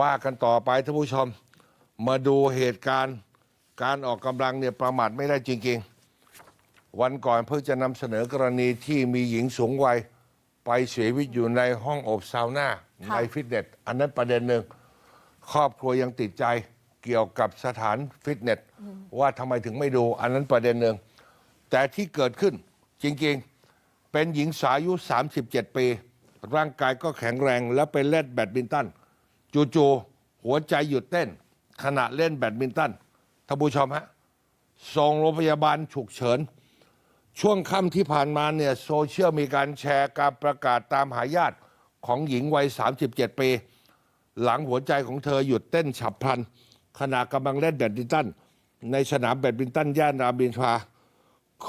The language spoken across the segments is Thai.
ว่ากันต่อไปท่านผู้ชม มาดูเหตุการณ์การออกกำลังเนี่ยประมาทไม่ได้จริง ๆ วันก่อนเพิ่งจะนำเสนอกรณีที่มีหญิงสูงวัยไปเสียชีวิตอยู่ในห้องอบซาวน่าค่ะในฟิตเนสอันนั้นประเด็นหนึ่งครอบครัวยังติดใจเกี่ยวกับสถานฟิตเนสว่าทำไมถึงไม่ดู อันนั้นประเด็นหนึ่งแต่ที่เกิดขึ้นจริงๆ เป็นหญิงสาวอายุ 37 ปี ร่างกายก็แข็งแรงและไปเล่นแบดมินตัน จู่ๆหัวใจหยุดเต้น ขณะเล่นแบดมินตันท่านผู้ชมฮะส่งโรงพยาบาลฉุกเฉิน ช่วงค่ำที่ผ่านมาเนี่ยโซเชียลมีการแชร์การประกาศตามหาญาติของหญิงวัย 37 ปี หลังหัวใจของเธอหยุดเต้นฉับพลัน ขณะกำลังเล่นแบดมินตัน ในสนามแบดมินตันย่านรามอินทรา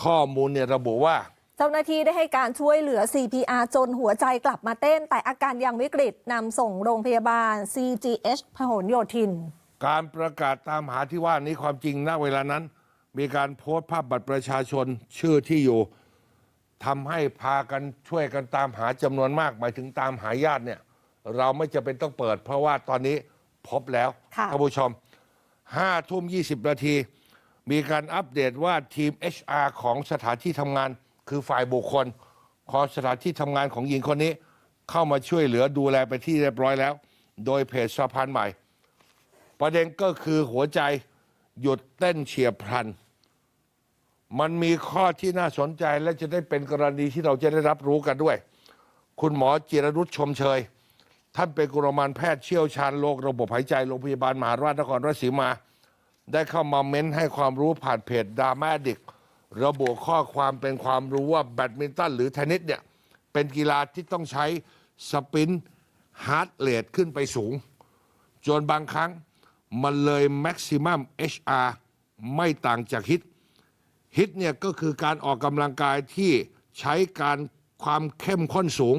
ข้อมูลเนี่ยระบุว่า เจ้าหน้าที่ได้ให้การช่วยเหลือ CPR จนหัวใจกลับมาเต้น แต่อาการยังวิกฤตนำส่งโรงพยาบาล CGH พหลโยธิน การประกาศตามหาที่ว่านี้ความจริงณเวลานั้น มีการโพสต์ภาพบัตรประชาชนชื่อที่อยู่ทำให้พากันช่วยกันตามหาจำนวนมากหมายถึงตามหาญาติเนี่ย เราไม่จะเป็นต้องเปิด เพราะว่าตอนนี้พบแล้วค่ะท่านผู้ชมห้าทุ่มยี่สิบนาที มีการอัปเดตว่าทีม HR ของสถานที่ทำงาน คือฝ่ายบุคคล ขอสถานที่ทำงานของหญิงคนนี้ เข้ามาช่วยเหลือดูแลไปที่เรียบร้อยแล้ว โดยเพจสะพานใหม่ ประเด็นก็คือหัวใจหยุดเต้นเฉียบพลัน มันมีข้อที่น่าสนใจและจะได้เป็นกรณีที่เราจะได้รับรู้กันด้วย คุณหมอจิรรุชชมเชย ท่านเป็นกุรมารแพทย์เชี่ยวชาญโรคระบบหายใจโรงพยาบาลมหาราชนครราชสีมา ได้เข้ามาเม้นให้ความรู้ผ่านเพจดามาดิก ระบุข้อความเป็นความรู้ว่าแบดมินตันหรือเทนนิสเนี่ย เป็นกีฬาที่ต้องใช้สปินฮาร์ดเรทขึ้นไปสูง จนบางครั้งมันเลยแม็กซิมัม HR ไม่ต่างจากฮิตฮิตเนี่ยก็คือการออกกำลังกายที่ใช้การความเข้มข้นสูง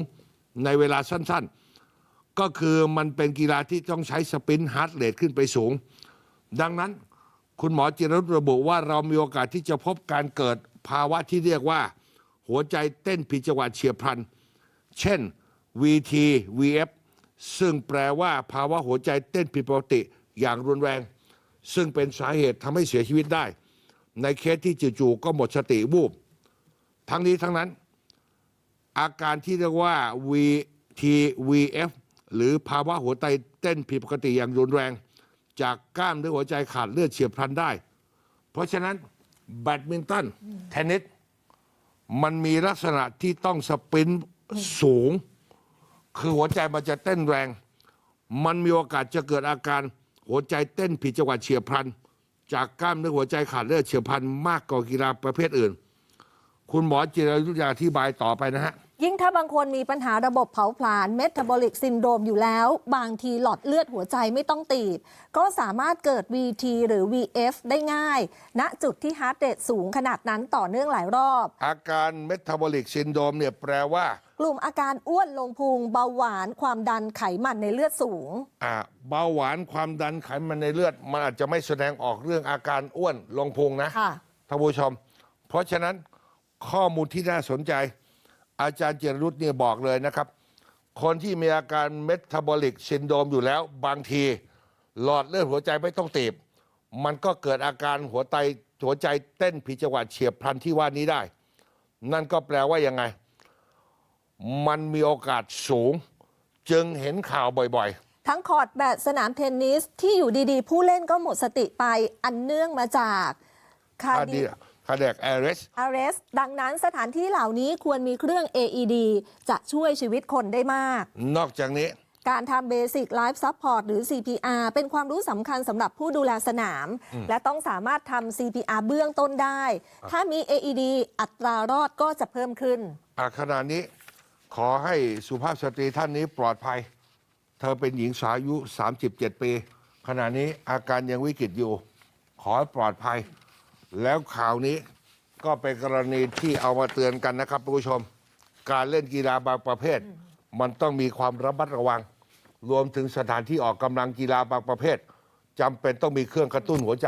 ในเวลาสั้นๆ ก็คือมันเป็นกีฬาที่ต้องใช้สปินฮาร์ดเรทขึ้นไปสูง ดังนั้น คุณหมอจิรรุตระบุว่าเรามีโอกาสที่จะพบการเกิดภาวะที่เรียกว่า หัวใจเต้นผิดจังหวะเฉียบพลัน เช่น VT VF ซึ่งแปลว่าภาวะหัวใจเต้นผิดปกติอย่างรุนแรง ซึ่งเป็นสาเหตุทำให้เสียชีวิตได้ ในเคสที่จู่ๆก็หมดสติวูบทั้งนี้ทั้งนั้น อาการที่เรียกว่า VTVF หรือภาวะหัวใจเต้นผิดปกติอย่างรุนแรง จากกล้ามเนื้อหัวใจขาดเลือดเฉียบพลันได้ เพราะฉะนั้นแบดมินตันเทนนิสมันมีลักษณะที่ต้องสปรินต์สูง คือหัวใจมันจะเต้นแรง มันมีโอกาสจะเกิดอาการหัวใจเต้นผิดจังหวะเฉียบพลัน จากกล้ามเนื้อหัวใจขาดเลือดเฉียบพลันมากกว่ากีฬาประเภทอื่น คุณหมอจิรายุทธยาอธิบายต่อไปนะฮะ ยิ่งถ้าบางคนมีปัญหาระบบเผาผลาญเมตาบอลิกซินโดรมอยู่แล้ว บางทีหลอดเลือดหัวใจไม่ต้องตีบ ก็สามารถเกิด VT หรือ VF ได้ง่าย ณจุดที่ฮาร์ดเรทสูงขนาดนั้นต่อเนื่องหลายรอบ อาการเมตาบอลิกซินโดรมเนี่ยแปลว่า กลุ่มอาการอ้วนลงพุงเบาหวานความดันไขมันในเลือดสูง อ่าเบาหวานความดันไขมันในเลือด มันอาจจะไม่แสดงออกเรื่องอาการอ้วนลงพุงนะค่ะ ท่านผู้ชม เพราะฉะนั้นข้อมูลที่น่าสนใจ อาจารย์เจรรุตเนี่ยบอกเลยนะครับ คนที่มีอาการเมตาบอลิกซินโดรมอยู่แล้วบางที หลอดเลือดหัวใจไม่ต้องตีบ มันก็เกิดอาการหัวใจหัวใจเต้นผิดจังหวะเฉียบพลันที่ว่านี้ได้ นั่นก็แปลว่ายังไง มันมีโอกาสสูง จึงเห็นข่าวบ่อยๆทั้งคอร์ดแบดสนามเทนนิสที่อยู่ดีๆ ผู้เล่นก็หมดสติไปอันเนื่องมาจากคาคาดิ เดียคาเดกแอเรสอาร์เรสดังนั้นสถานที่เหล่านี้ควรมีเครื่อง AED จะช่วยชีวิตคนได้มาก นอกจากนี้ การทำเบสิ c ไลฟ์ซัพพอร์ตหรือ CPR เป็นความรู้สำคัญสำหรับผู้ดูแลสนาม และต้องสามารถทำ CPR เบื้องต้นได้ ถ้ามี AED อัตรารอดก็จะเพิ่มขึ้นอะขณะนี้ขอให้สุภาพสตรีท่านนี้ปลอดภัย เธอเป็นหญิงสาวอายุ 37 ปี ขณะนี้อาการยังวิกฤตอยู่ ขอให้ปลอดภัย แล้วข่าวนี้ก็เป็นกรณีที่เอามาเตือนกันนะครับผู้ชม การเล่นกีฬาบางประเภท มันต้องมีความระมัดระวัง รวมถึงสถานที่ออกกำลังกีฬาบางประเภทจำเป็นต้องมีเครื่องกระตุ้นหัวใจ